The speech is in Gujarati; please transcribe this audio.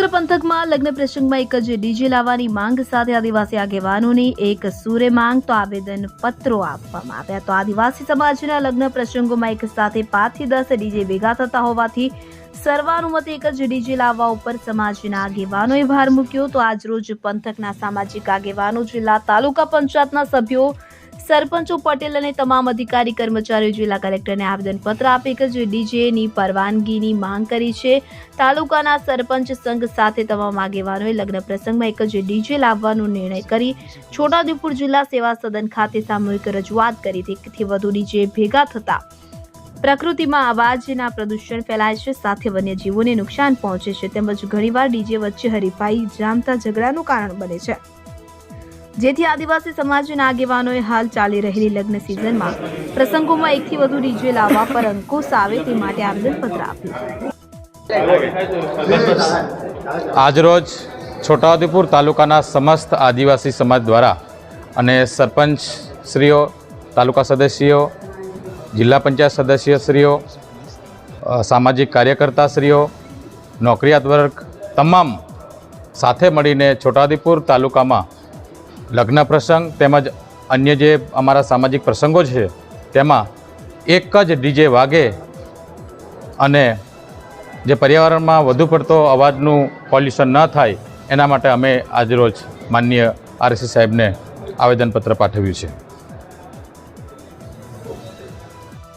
સમગ્ર પંથકમાં લગ્ન પ્રસંગમાં એક જ ડીજે લાવવાની માંગ સાથે આદિવાસી આગેવાનોની એક સૂરે માંગ તો આવેદન પત્રો આપવામાં આવ્યા. તો આદિવાસી સમાજના લગ્ન પ્રસંગોમાં એક સાથે પાંચથી દસ ડીજે ભેગા થતા હોવાથી સર્વાનુમતે એક જ ડીજે લાવવા ઉપર સમાજના આગેવાનોએ ભાર મૂક્યો. તો આજરોજ પંથકના સામાજિક આગેવાનો, જિલ્લા તાલુકા પંચાયતના સભ્યો સરપંચો પટેલ અને તમામ અધિકારી કર્મચારીઓ જિલ્લા કલેક્ટરને આવેદનપત્ર આપી કે જે ડીજેની પરવાનગીની માંગ કરી છે. તાલુકાના સરપંચ સંઘ સાથે તમામ આગેવાનોએ લગ્ન પ્રસંગમાં એક જ ડીજે લાવવાનો નિર્ણય કરી છોટાઉદેપુર જિલ્લા સેવા સદન ખાતે સામૂહિક રજૂઆત કરી એકથી વધુ ડીજે ભેગા થતા પ્રકૃતિમાં અવાજના પ્રદૂષણ ફેલાય છે, સાથે વન્યજીવોને નુકસાન પહોંચે છે, તેમજ ઘણીવાર ડીજે વચ્ચે હરીફાઈ, જામતા ઝઘડાનું કારણ બને છે. જેથી આદિવાસી સમાજના આગેવાનોએ હાલ ચાલી રહેલી લગ્ન સિઝનમાં પ્રસંગોમાં એકથી વધુ ડીજે લાવવા પર અંકુશ આવે તે માટે આવેદનપત્ર આપ્યું. આજરોજ છોટાઉદેપુર તાલુકાના સમસ્ત આદિવાસી સમાજ દ્વારા અને સરપંચ શ્રીઓ, તાલુકા સદસ્યો, જિલ્લા પંચાયત સદસ્યશ્રીઓ સામાજિક કાર્યકર્તાશ્રીઓ નોકરિયાત વર્ગ તમામ સાથે મળીને છોટાઉદેપુર તાલુકામાં લગ્ન પ્રસંગ તેમજ અન્ય જે અમારા સામાજિક પ્રસંગો છે, તેમાં એક જ ડીજે વાગે અને જે પર્યાવરણમાં વધુ પડતો અવાજનું પોલ્યુશન ન થાય, એના માટે અમે આજરોજ માનનીય આરસી સાહેબને આવેદનપત્ર પાઠવ્યું છે.